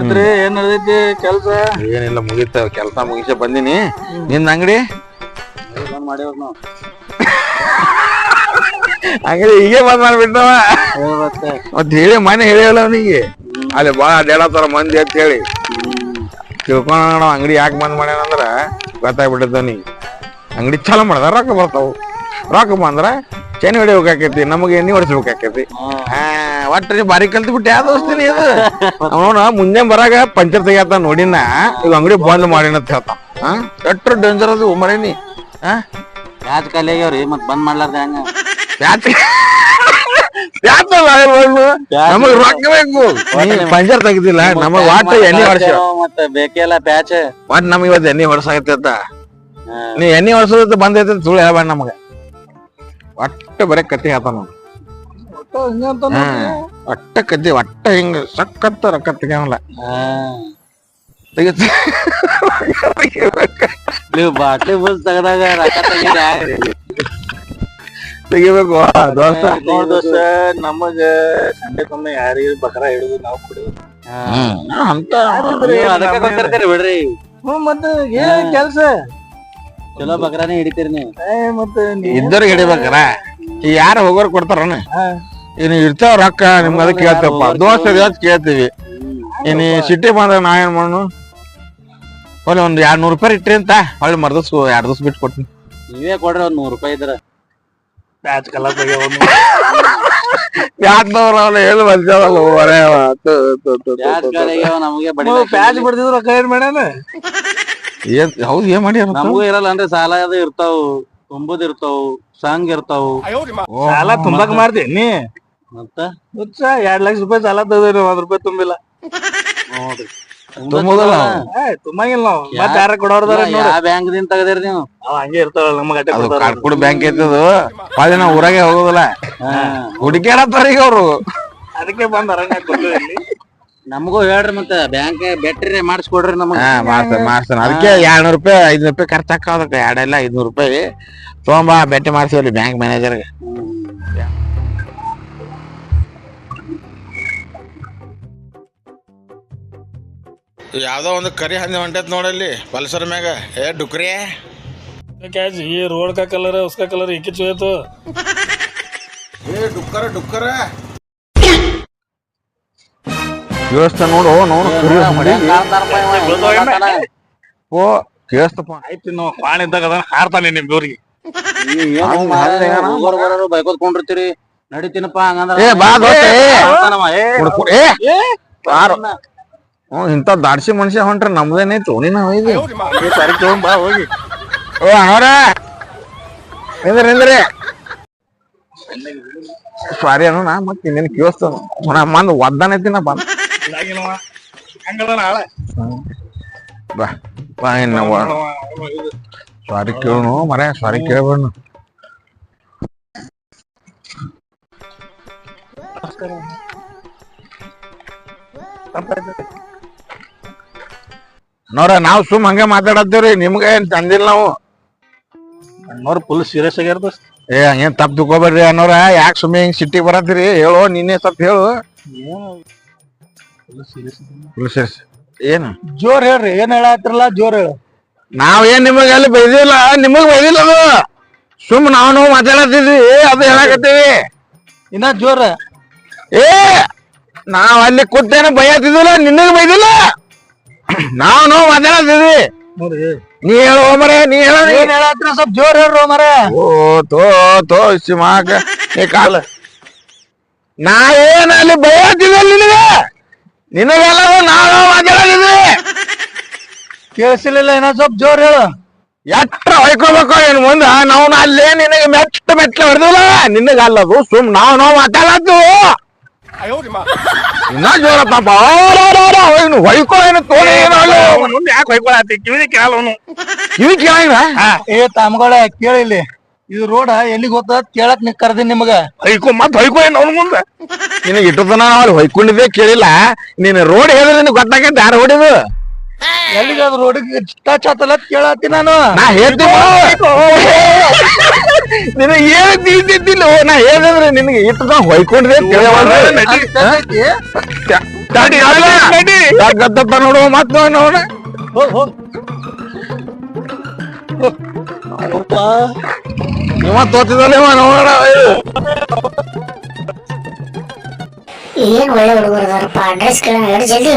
ಅಂದ್ರೆ ಏನ್ ನಡೆದೈತಿ ಕೆಲ್ಸ? ಏನಿಲ್ಲ ಮುಗಿತ ಕೆಲಸ ಮುಗಿಸ ಬಂದಿನಿ. ನಿನ್ನ ಅಂಗಡಿ? ಮಾಡಿವ್ರ ನಾವು ಅಂಗಡಿ ಹೀಗೆ ಬಂದ್ ಮಾಡ್ಬಿಟ್ಟವ. ಮತ್ ಹೇಳಿ ಮನೆ ಹೇಳಿವಲ್ಲ ಅವನಿಗೆ. ಅಲ್ಲಿ ಬಾಳ ಅಡ್ಡಾಡತ್ತಾರ ಮಂದಿ ಅಂತ ಹೇಳಿ. ತಿಳ್ಕೊಂಡ ಅಂಗಡಿ ಯಾಕೆ ಬಂದ್ ಮಾಡ್ಯಾನಂದ್ರ ಗೊತ್ತಾಗ್ಬಿಟ್ಟದ ಅವನಿಗೆ. ಅಂಗಡಿ ಚಲೋ ಮಾಡ್ದ ರೊಕ್ಕ ಬರ್ತಾವ. ರೊಕ್ಕ ಬಂದ್ರ ಚೆನ್ನಿ ಹೊಡಿಬೇಕಾಕೈತಿ ನಮಗೆ ಎಣ್ಣೆ ಹೊಡಿಸ್ಬೇಕಾಕೈತಿ ಆ ಒಟ್ಟ ನೀ ಬಾರಿ ಕಲ್ತು ಬಿಟ್ಟು ಯಾವ್ದು ದೋಸ್ತಿನಿ ಇದು? ಅವನ ಮುಂದೆ ಬರಾಗ ಪಂಚರ್ ತೆಗಿಯತ್ತ ನೋಡಿನ ಈಗ ಅಂಗಡಿ ಬಂದ್ ಮಾಡಿನ ಅಂತ ಹೇಳ್ತಾ ಹಾ ಎಟ್ರು ಡೇಂಜರ್ ಅದು ಮರೇನಿ ಹಾ? ಯಾತ್ ಖಾಲಿ ಆಗ್ಯಾವ್ರಿ ಮತ್ ಬಂದ್ ಮಾಡ್ಲಾರ್ದ ಹೆಂಗ? ನಮಗ್ ರೊಕ್ಕ ಬೇಕು. ಪಂಚರ್ ತೆಗ್ದಿಲ್ಲ ನಮಗ್ ವಾಟ ಎಣ್ಣೆ ಹೊಡ್ಸ ಮತ್ತ ಬೇಕೇಲ್ಲ ಪ್ಯಾಚ್. ವಾಟ್ ನಮಗ್ ಇವತ್ತು ಎಣ್ಣೆ ಹೊಡ್ಸಾಕೈತ ನೀ ಎಣ್ಣೆ ಹೊಡ್ಸೋದ್ ಬಂದೈತೆ ಸುಳ್ಳು ಹೇಳ್ಬೇಡ ನಮಗ. ಒಟ್ಟ ಬರೀ ಕತೆ ಹೇಳ್ತಾನ ಒಟ್ಟ ಕದ್ದಿ ಒಟ್ಟ ಹಿಂಗ ಸಕ್ಕತ್ತ ರೊಕ್ಕ ತೆಗಿಯಲ್ಲ ತೆಗಿತ ನೀವು ಬಾಟ್ಲಿ ತಗದಾಗ ರೊಕ್ಕ ತೆಗೀರಿ ತೆಗಿಬೇಕು ದೋಸ್ತ. ನೋಡ್ ದೋಸ್ತ ನಮಗ ಯಾರಿಗ ಬಕರ ಹಿಡಿದು ನಾವು ಕುಡಿದು ಅಂತ ಬಿಡ್ರಿ. ಮತ್ತೆ ಏನ್ ಕೆಲ್ಸ? ಚಲೋ ಬಕರಾನೇ ಹಿಡಿತೀರಿ ನೀವು. ಮತ್ತೆ ಇದ್ದವ್ರಿಗೆ ಹಿಡಿಬೇಕಾರ ಈ ಯಾರು ಹೋಗೋರ್ ಕೊಡ್ತಾರನ? ಇನ್ನು ಇರ್ತಾವ ರೊಕ್ಕ ನಿಮ್ಗೆ ಅದಕ್ಕೆ ಕೇಳ್ತೇವಪ್ಪ. ದೋಸ್ತ ಇವತ್ತು ಕೇಳ್ತೀವಿ. ಇನ್ನು ಸಿಟಿ ಬಂದಾಗ ನಾ ಏನ್ ಮಾಡೋಣ ಹೊಳ್ಳಿ ಒಂದ್ ಎರಡ್ ನೂರು ರೂಪಾಯಿ ಇಟ್ರಿ ಅಂತ. ಹೊಳ್ಳಿ ಮರ್ದಸ್ ಎರಡ್ ದಿವಸ ಬಿಟ್ಟು ಕೊಡ್ತೀನಿ ನೀವೇ ಕೊಡ್ರಿ ಒಂದ್ ನೂರ್ ರೂಪಾಯಿ ಇದ್ರ. ಪ್ಯಾಚ್ ಕಲರ್ ಯಾಕದವ್ರ ಅವ್ನ ಹೇಳಿ ನಮಗೆ ಬಡಿ ಪ್ಯಾಚ್ ಬಿಡ್ತಿದ್ರು ರೊಕ್ಕ ಏನ್ ಮಾಡ್ಯಾನ? ಏನ್ ಹೌದು ಏನ್ ಮಾಡಿ ನಮಗೂ ಇರಲ್ಲ ಅಂದ್ರೆ ಸಾಲ ಅದು ಇರ್ತಾವು ತುಂಬುದ್ ಇರ್ತಾವು ಸಂಗ್ ಇರ್ತಾವ. ಸಾಲ ತುಂಬಾಕ್ ಮಾಡ್ದೆ ನೀ? ಮತ್ತ? ಹುಚ್ಚ ಎರಡ್ ಲಕ್ಷ ರೂಪಾಯಿ ಸಾಲ ತಗೋರಿ ಒಂದ್ ರೂಪಾಯಿ ತುಂಬಿಲ್ಲ. ನೋಡ್ರಿ. ತುಂಬುದಲ್ಲ ಏ ತುಂಬಂಗಿಲ್ಲ ನಾವು. ಮತ್ ಯಾರ ಕೊಡೋರ್ದಾರ ನೋಡು ಯಾವ ಬ್ಯಾಂಕ್ ದಿಂದ ತೆಗದಿರಿ ನೀವು? ಅವ್ ಹಂಗೆ ಇರ್ತಾವಲ್ಲ ನಮಗ ಅದು ಕೊಡ್ತಾರ ಕಾಡ್ಕುಡ್ ಬ್ಯಾಂಕ್ ಐತದು. ಹೊಳ್ಳಿ ನಾವು ಊರಾಗೆ ಹೋಗೋದಿಲ್ಲ. ಹುಡುಕ್ಯಾಡತ್ತಾರ ಈಗ ಅವ್ರು. ಅದಕ್ಕೆ ಬಂದ್ ಅರಂಗ ಇಲ್ಲಿ. ನಮಗೂ ಹೇಳ್ರಿ ಮತ್ತೆ ಬ್ಯಾಂಕ್ ಬೆಟ್ರಿ ಮಾಡಿಸ್ಕೊಡ್ರಿ ನಮಗ. ಹಾ ಮಾಡ್ತಾನ ಮಾಡ್ತಾನ ಅದಕ್ಕೆ ಎರಡ್ನೂರು ರೂಪಾಯಿ ಐದ್ನೂರು ರೂಪಾಯಿ ಖರ್ಚು ಹಾಕೋದಕ್ಕೆ ಎರಡೆಲ್ಲ ಐದ್ನೂರು ರೂಪಾಯಿ. ತೊಗೊಂಬಾ ಬೆಟ್ಟಿ ಮಾಡ್ಸಿವ್ರಿ ಬ್ಯಾಂಕ್ ಮ್ಯಾನೇಜರ್ಗೆ ಯಾವ್ದೋ ಒಂದು ಕರಿ ಹಂದಿ ಹೊಂಟೈತೆ ನೋಡಲ್ಲಿ ಪಲ್ಸರ್ ಮ್ಯಾಗ. ಏ ಡುಕ್ರಿ. ಕ್ಯಾಜ್ ಈ ರೋಡ್ ಕಲರ್ ಉಸ್ಕಾ ಕಲರ್ ಇಕ್ಕಿ ಚೋಯ್ತು ಏ ಡುಕ್ಕರ ಡುಕ್ಕರ. ಕೇಳಿಸ್ತ ನೋಡು ನೋಡು. ಓ ಕೇಳಿಸ್ತಪ್ಪ. ಆಯ್ತು ನಾವು ಪಾಣಿ ಇದ್ದಾಗ ಅದನ್ನ ಹಾರ್ತಾನೆ ನಿಮ್ ಇವ್ರಿಗೆ. ಬೈಕೋದ್ಕೊಂಡಿರ್ತೀರಿ ನಡಿತೀನಪ್ಪ ಹಂಗಂದ್ರ. ಏ ಬಾ ದೋಸ್ತ ಹ್ಞೂ ಇಂಥ ದಾಡ್ಸಿ ಮನುಷ್ಯ ಹೊಂಟ್ರೆ ನಮ್ದೇನೈತು ನೀನ ಸರಿ ತಗೊಂಡ್ ಬಾ ಹೋಗಿ. ಓ ಅಣ್ಣವ್ರ ನಿಂದ್ರಿ ನಿಂದ್ರಿ. ಸಾರಿ ಅಣ್ಣ ಮತ್ತೆ ಇನ್ನೇನು ಕೇಳಿಸ್ತಾನ ಮಂದ್ ಒದ್ದಾನೈತಿ ನಾ ಬಂದ್. ಬಾ ಬಾ ಇನ್ನ ಸಾರಿ ಕೇಳೋಣ ಮರ ಸಾರಿ ಕೇಳ್ಬೇಡ ನೋಡ ನಾವ್ ಸುಮ್ ಹಂಗ ಮಾತಾಡತ್ತೇವ್ರಿ ನಿಮ್ಗ ಏನ್ ತಂದಿಲ್ಲ ನಾವು. ಅಣ್ಣವ್ರ ಫುಲ್ ಸೀರಿಯಸ್ ಆಗ್ಯಾರ ದೋಸ್ತ. ಏ ಹಂಗೇನ್ ತಪ್ಪು ತಿಳ್ಕೊಬೇಡ್ರಿ ಅನ್ನೋರ ಯಾಕೆ ಸುಮ್ಮನೆ ಹಿಂಗ್ ಸಿಟ್ಟಿಗೆ ಬರತ್ತೀರಿ? ಹೇಳು ನಿನ್ನೆ ಸ್ವಲ್ಪ ಹೇಳು. ಫುಲ್ ಏನು? ಜೋರ್ ಹೇಳ್ರಿ ಏನ್ ಹೇಳತ್ತಿರಲ್ಲ ಜೋರ್ ಹೇಳು. ನಾವ್ ಏನ್ ನಿಮಗ ಅಲ್ಲಿ ಬೈದಿಲ್ಲ ನಿಮಗ್ ಬೈದಿಲ್ಲ ಅದು. ಸುಮ್ ನಾವು ನಾವು ಮಾತಾಡತ್ತಿದ್ವಿ ಅದು ಹೇಳಕತ್ತೀವಿ. ಇನ್ನ ಜೋರ. ಏ ನಾವ್ ಅಲ್ಲಿ ಕೂತೇನ ಬೈಯತ್ತಿದ್ದಿಲ್ಲ ನಿನ್ನಗ್ ಬೈದಿಲ್ಲ. ನಾವ್ ನಾವು ಮಾತಾಡತ್ತಿದ್ವಿ ನೀ ಹೇಳು ಹೋಮರೇ ನೀ ಹೇಳ ಏನ್ ಹೇಳತ್ತಿರ ಸ್ವಲ್ಪ ಜೋರ್ ಹೇಳ್ರಿ ಮರ ಓ ತೋ ತೋ ಸಿಮಾಕ ಏ ಕಾಲ. ನಾ ಏನ್ ಅಲ್ಲಿ ಬೈಯತ್ತಿದ್ದ ನಿನಗ? ನಿನಗೆಲ್ಲ ನಾವ್ ನಾವು ಮಾತಾಡತ್ತಿದ್ವಿ ಕೇಳಿಸಿಲಿಲ್ಲ ಇನ್ನ ಸ್ವಲ್ಪ ಜೋರ್ ಹೇಳು. ಎಟ್ಟ ಹೊಯ್ಕೋಬೇಕು ಏನ್ ಮುಂದ ನಾವು ಅಲ್ಲೇ ನಿನಗೆ ಮೆಟ್ಟ ಮೆಟ್ಟ ಹೊಡೆದಿಲ್ಲ. ನಿನಗಲ್ಲದು ಸುಮ್ ನಾವು ನಾವು ಮಾತಾಡದ್ದು ಇನ್ನ ಜೋರಪ್ಪ ಇನ್ನು ಹೊಯ್ಕೋ ಏನು ತೋಳಿ ಏನು ಯಾಕೆ ಹೊಯ್ಕೊಳತಿ ಕಿವಿ ಕೇಳೋನು ಕಿವಿ ಕೇಳಿಲ್ಲ ಏ ತಮ್ಗಳ ಕೇಳಿಲ್ಲಿ. ಇದು ರೋಡ ಎಲ್ಲಿಗೆ ಹೋದ ಕೇಳಕ್ ನೀ ಕರೆದಿ ನಿಮಗ. ಹೊಯ್ಕೊ ಮತ್ ಹೊಯ್ಕೊ ಏನ್ ಅವ್ನ ಮುಂದೆ? ನಿನ್ ಇಟ್ಟು ತನ ಅಲ್ಲಿ ಹೊಯ್ಕೊಂಡಿದ್ದೆ ಕೇಳಿಲ್ಲ. ನೀನ್ ರೋಡ್ ಹೇಳಿದ್ರೆ ನಿನ್ ಗೊತ್ತಾಗೈತೆ ಯಾರು ಹೊಡಿದು? ಎಲ್ಲಿಗೆ ಅದು ರೋಡಿಗೆ ಟಚ್ ಆತಲ್ಲ ಕೇಳತ್ತಿ ನಾನು. ನಾ ಹೇಳ್ತೀನಿ ನಿನಗೆ ಏನ್ ತಿಳಿದಿದ್ದಿಲ್ಲ ನಾ ಹೇಳಿದ್ರೆ ನಿನಗೆ ಇಟ್ಟದ ತನ ಹೊಯ್ಕೊಂಡಿದ್ದೆ ನೋಡು. ಮತ್ತೆ ಮಾತು ನೋಡ ಹೋಗ್ ಹೋಗ್. அடப்பா. இவன் தோத்துதானே நம்மளடா ஏன் ஒரே ஒரு ஒரு அட்ரஸ்க்கு ஜல்தி